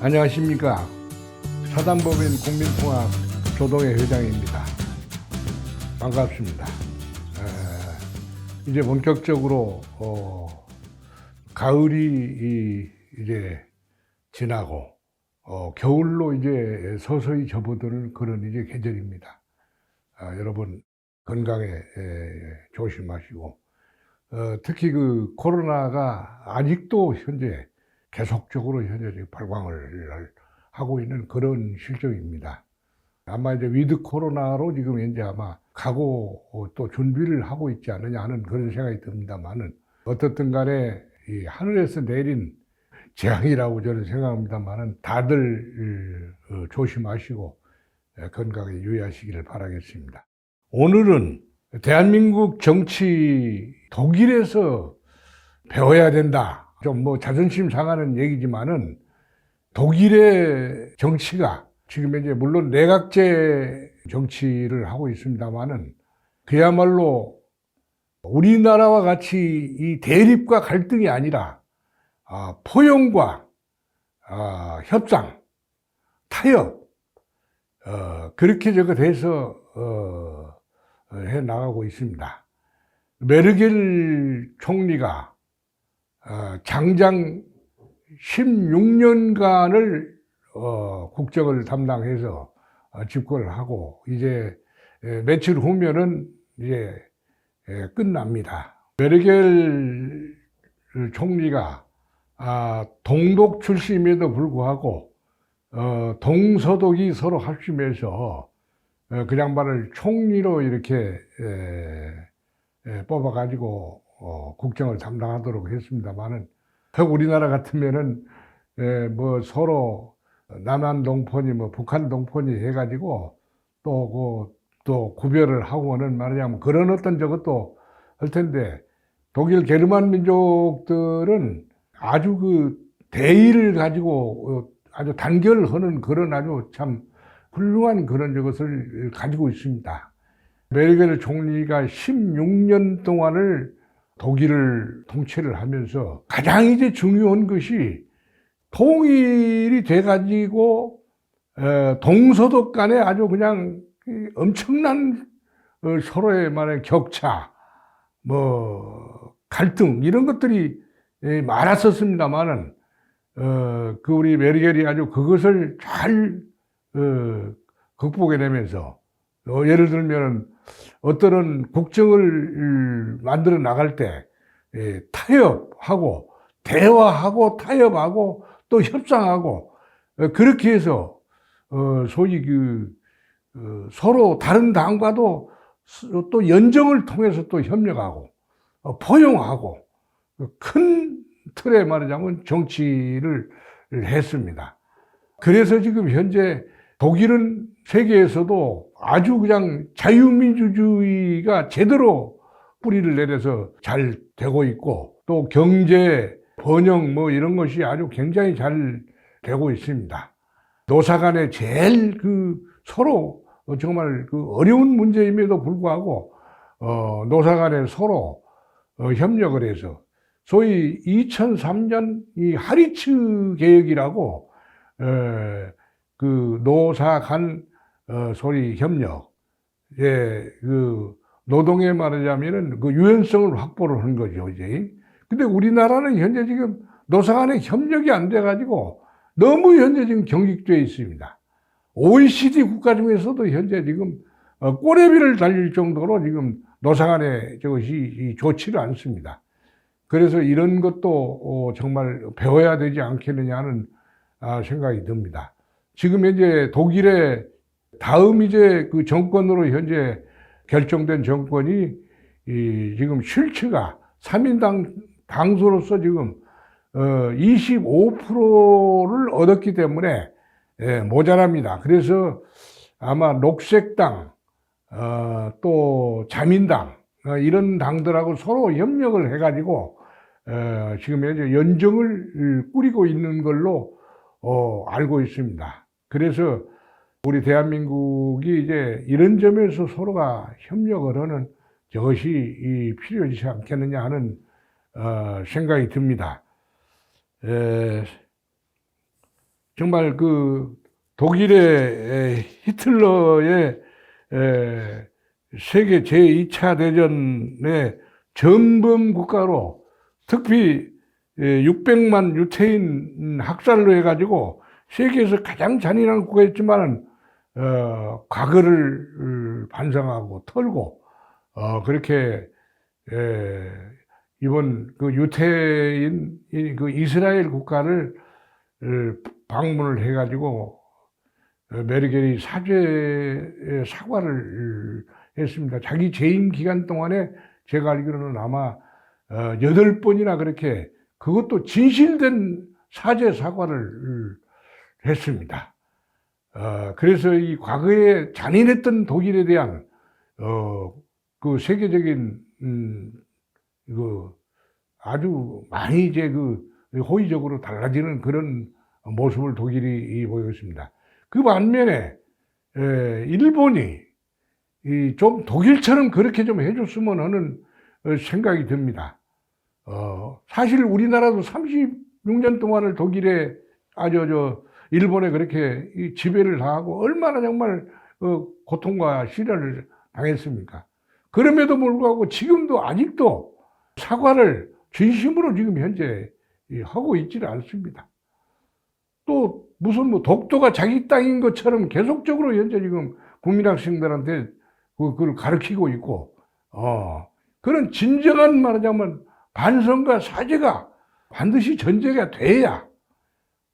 안녕하십니까. 사단법인 국민통합 조동의 회장입니다. 반갑습니다. 에, 이제 본격적으로 어, 가을이 이- 이제 지나고 어, 겨울로 이제 서서히 접어드는 그런 이제 계절입니다. 아, 여러분 건강에 에, 조심하시고 어, 특히 그 코로나가 아직도 현재 계속적으로 현재 발광을 하고 있는 그런 실정입니다. 아마 이제 위드 코로나로 지금 현재 아마 가고 어, 또 준비를 하고 있지 않느냐 하는 그런 생각이 듭니다만은 어떻든 간에 이 하늘에서 내린 재앙이라고 저는 생각합니다만은 다들 어, 조심하시고 에, 건강에 유의하시기를 바라겠습니다. 오늘은 대한민국 정치 독일에서 배워야 된다. 좀 뭐 자존심 상하는 얘기지만은 독일의 정치가 지금 이제 물론 내각제 정치를 하고 있습니다만은 그야말로 우리나라와 같이 이 대립과 갈등이 아니라 아, 포용과 아, 협상, 타협 어, 그렇게 저거 돼서 어, 어, 해 나가고 있습니다. 메르겔 총리가 어, 장장 16년간을 어, 국정을 담당해서 어, 집권을 하고 이제 에, 며칠 후면은 이제 에, 끝납니다. 메르겔 총리가 아, 동독 출신임에도 불구하고 어, 동서독이 서로 합심해서 어, 그 양반을 총리로 이렇게 뽑아가지고 어, 국정을 담당하도록 했습니다만은 우리나라 같으면은 에, 뭐 서로 남한 동포니 뭐 북한 동포니 해가지고 또그또 구별을 하고는 말하자면 그런 어떤 저것도 할 텐데 독일 게르만 민족들은 아주 그 대의를 가지고 어, 아주 단결하는 그런 아주 참 훌륭한 그런 저것을 가지고 있습니다. 메르겔 총리가 16년 동안을 독일을 통치를 하면서 가장 이제 중요한 것이 통일이 돼가지고 에, 동서독 간에 아주 그냥 이 엄청난 어, 서로의 말의 격차, 뭐 갈등 이런 것들이 에, 많았었습니다만은 어, 그 우리 메르겔이 아주 그것을 잘 어, 극복해내면서 어, 예를 들면 어떤 국정을 만들어 나갈 때 예, 타협하고 대화하고 타협하고 또 협상하고 어, 그렇게 해서 어, 소위 그 어, 서로 다른 당과도 스- 또 연정을 통해서 또 협력하고 어, 포용하고 어, 큰 틀에 말하자면 정치를 했습니다. 그래서 지금 현재 독일은 세계에서도 아주 그냥 자유민주주의가 제대로 뿌리를 내려서 잘 되고 있고 또 경제, 번영 뭐 이런 것이 아주 굉장히 잘 되고 있습니다. 노사 간에 제일 그 서로 정말 그 어려운 문제임에도 불구하고 어, 노사 간에 서로 어, 협력을 해서 소위 2003년 이 하리츠 계획이라고 에, 그 노사 간 어, 소위 협력, 예, 그 노동에 말하자면은 그 유연성을 확보를 한 거죠, 이제. 근데 우리나라는 현재 지금 노사 간의 협력이 안 돼가지고 너무 현재 지금 경직되어 있습니다. OECD 국가 중에서도 현재 지금 어, 꼬레비를 달릴 정도로 지금 노사 간의 저것이 이 좋지를 않습니다. 그래서 이런 것도 어, 정말 배워야 되지 않겠느냐는 아, 생각이 듭니다. 지금 현재 독일의 다음 이제 그 정권으로 현재 결정된 정권이 이 지금 실체가 3인당 당수로서 지금 어 25%를 얻었기 때문에 예, 모자랍니다. 그래서 아마 녹색당 어, 또 자민당 어, 이런 당들하고 서로 협력을 해가지고 어, 지금 현재 연정을 꾸리고 있는 걸로 어, 알고 있습니다. 그래서 우리 대한민국이 이제 이런 점에서 서로가 협력을 하는 저것이 이 필요하지 않겠느냐 하는 어, 생각이 듭니다. 에, 정말 그 독일의 에, 히틀러의 에, 세계 제2차 대전의 전범 국가로 특히 에, 600만 유태인 학살로 해가지고 세계에서 가장 잔인한 국가였지만은 어, 과거를 어, 반성하고 털고 어, 그렇게 에, 이번 그 유태인 이- 그 이스라엘 국가를 어, 방문을 해가지고 어, 메르겔이 사죄 사과를 했습니다. 자기 재임 기간 동안에 제가 알기로는 아마 어, 여덟 번이나 그렇게 그것도 진실된 사죄 사과를 했습니다. 어, 그래서 이 과거에 잔인했던 독일에 대한 어, 그 세계적인 음, 그 아주 많이 이제 그 호의적으로 달라지는 그런 모습을 독일이 보였습니다. 그 반면에 에, 일본이 이 좀 독일처럼 그렇게 좀 해줬으면 하는 어, 생각이 듭니다. 어, 사실 우리나라도 36년 동안을 독일에 아주 저 일본에 그렇게 이 지배를 당하고 얼마나 정말 어, 고통과 시련을 당했습니까? 그럼에도 불구하고 지금도 아직도 사과를 진심으로 지금 현재 이 하고 있지는 않습니다. 또 무슨 뭐 독도가 자기 땅인 것처럼 계속적으로 현재 지금 국민 학생들한테 그- 그걸 가르치고 있고, 어, 그런 진정한 말하자면 반성과 사죄가 반드시 전제가 돼야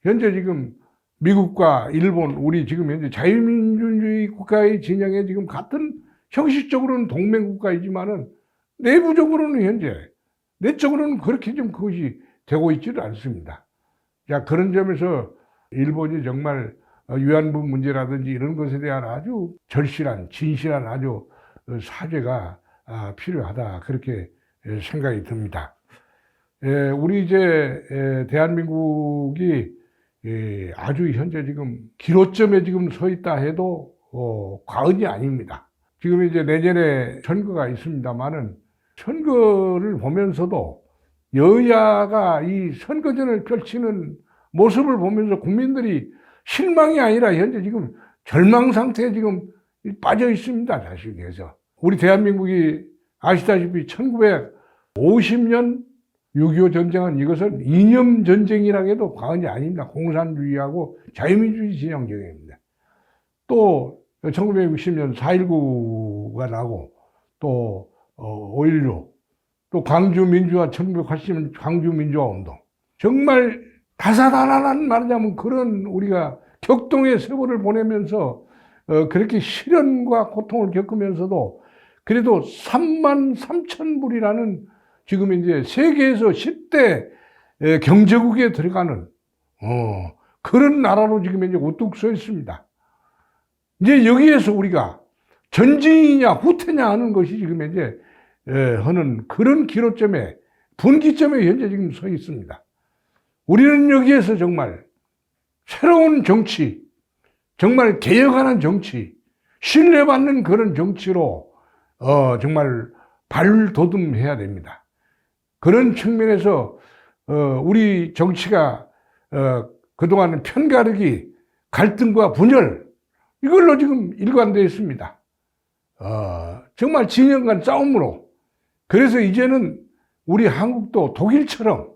현재 지금 미국과 일본, 우리 지금 현재 자유민주주의 국가의 진영에 지금 같은 형식적으로는 동맹국가이지만은 내부적으로는 현재, 내적으로는 그렇게 좀 그것이 되고 있지는 않습니다. 자, 그런 점에서 일본이 정말 어, 위안부 문제라든지 이런 것에 대한 아주 절실한, 진실한 아주 어, 사죄가 아, 필요하다. 그렇게 에, 생각이 듭니다. 에, 우리 이제 에, 대한민국이 예, 아주 현재 지금 기로점에 지금 서 있다 해도 어, 과언이 아닙니다. 지금 이제 내년에 선거가 있습니다만은 선거를 보면서도 여야가 이 선거전을 펼치는 모습을 보면서 국민들이 실망이 아니라 현재 지금 절망 상태에 지금 빠져 있습니다. 사실에서 우리 대한민국이 아시다시피 1950년 6.25 전쟁은 이것은 이념 전쟁이라고 해도 과언이 아닙니다. 공산주의하고 자유민주주의 진영 전쟁입니다. 또 1960년 4.19가 나고 또 5.16, 또 광주민주화 1980년 광주민주화 운동. 정말 다사다난한 말하자면 그런 우리가 격동의 세월을 보내면서 어, 그렇게 시련과 고통을 겪으면서도 그래도 3만 3천 불이라는 지금 이제 세계에서 10대 에, 경제국에 들어가는 어, 그런 나라로 지금 이제 우뚝 서 있습니다. 이제 여기에서 우리가 전진이냐 후퇴냐 하는 것이 지금 이제 에, 하는 그런 기로점에 분기점에 현재 지금 서 있습니다. 우리는 여기에서 정말 새로운 정치, 정말 개혁하는 정치, 신뢰받는 그런 정치로 어, 정말 발돋움해야 됩니다. 그런 측면에서 어, 우리 정치가 어, 그동안 편가르기, 갈등과 분열 이걸로 지금 일관되어 있습니다. 어, 정말 진영 간 싸움으로 그래서 이제는 우리 한국도 독일처럼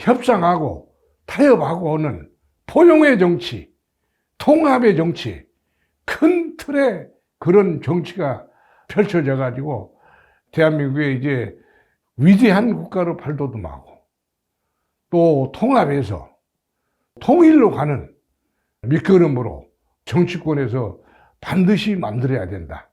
협상하고 타협하고 하는 포용의 정치, 통합의 정치, 큰 틀의 그런 정치가 펼쳐져 가지고 대한민국에 이제 위대한 국가로 발돋움하고 또 통합해서 통일로 가는 밑거름으로 정치권에서 반드시 만들어야 된다.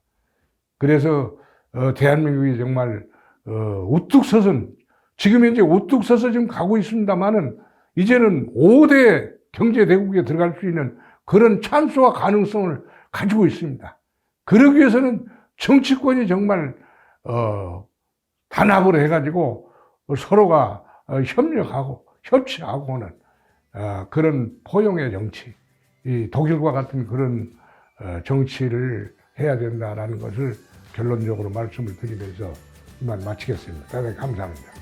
그래서 어, 대한민국이 정말 어, 우뚝 서선 지금 현재 우뚝 서서 지금 가고 있습니다만은 이제는 5대 경제 대국에 들어갈 수 있는 그런 찬스와 가능성을 가지고 있습니다. 그러기 위해서는 정치권이 정말 어, 단합을 해가지고 서로가 어, 협력하고 협치하고 하는 어, 그런 포용의 정치, 이 독일과 같은 그런 어, 정치를 해야 된다라는 것을 결론적으로 말씀을 드리면서 이만 마치겠습니다. 대단히 감사합니다.